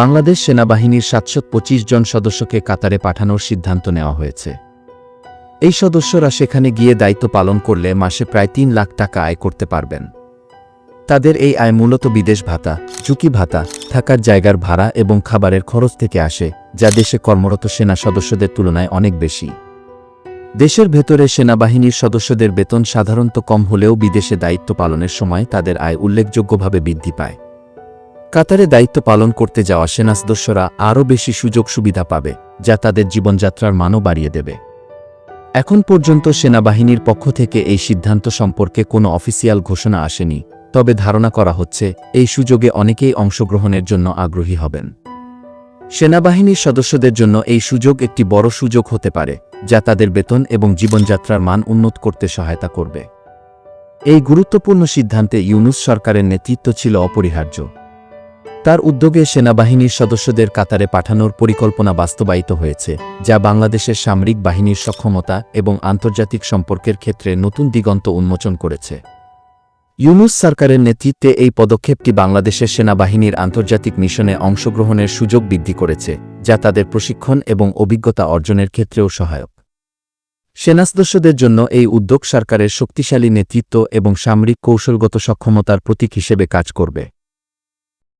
বাংলাদেশ সেনাবাহিনীর সাতশো পঁচিশ জন সদস্যকে কাতারে পাঠানোর সিদ্ধান্ত নেওয়া হয়েছে। এই সদস্যরা সেখানে গিয়ে দায়িত্ব পালন করলে মাসে প্রায় তিন লাখ টাকা আয় করতে পারবেন। তাদের এই আয় মূলত বিদেশ ভাতা, ঝুঁকি ভাতা, থাকার জায়গার ভাড়া এবং খাবারের খরচ থেকে আসে, যা দেশে কর্মরত সেনা সদস্যদের তুলনায় অনেক বেশি। দেশের ভেতরে সেনাবাহিনীর সদস্যদের বেতন সাধারণত কম হলেও বিদেশে দায়িত্ব পালনের সময় তাদের আয় উল্লেখযোগ্যভাবে বৃদ্ধি পায়। কাতারে দায়িত্ব পালন করতে যাওয়া সেনা সদস্যরা আরও বেশি সুযোগ সুবিধা পাবে, যা তাদের জীবনযাত্রার মানও বাড়িয়ে দেবে। এখন পর্যন্ত সেনাবাহিনীর পক্ষ থেকে এই সিদ্ধান্ত সম্পর্কে কোনো অফিসিয়াল ঘোষণা আসেনি, তবে ধারণা করা হচ্ছে এই সুযোগে অনেকেই অংশগ্রহণের জন্য আগ্রহী হবেন। সেনাবাহিনীর সদস্যদের জন্য এই সুযোগ একটি বড় সুযোগ হতে পারে, যা তাদের বেতন এবং জীবনযাত্রার মান উন্নত করতে সহায়তা করবে। এই গুরুত্বপূর্ণ সিদ্ধান্তে ইউনুস সরকারের নেতৃত্ব ছিল অপরিহার্য। তার উদ্যোগে সেনাবাহিনীর সদস্যদের কাতারে পাঠানোর পরিকল্পনা বাস্তবায়িত হয়েছে, যা বাংলাদেশের সামরিক বাহিনীর সক্ষমতা এবং আন্তর্জাতিক সম্পর্কের ক্ষেত্রে নতুন দিগন্ত উন্মোচন করেছে। ইউনুস সরকারের নেতৃত্বে এই পদক্ষেপটি বাংলাদেশের সেনাবাহিনীর আন্তর্জাতিক মিশনে অংশগ্রহণের সুযোগ বৃদ্ধি করেছে, যা তাদের প্রশিক্ষণ এবং অভিজ্ঞতা অর্জনের ক্ষেত্রেও সহায়ক। সেনা সদস্যদের জন্য এই উদ্যোগ সরকারের শক্তিশালী নেতৃত্ব এবং সামরিক কৌশলগত সক্ষমতার প্রতীক হিসেবে কাজ করবে।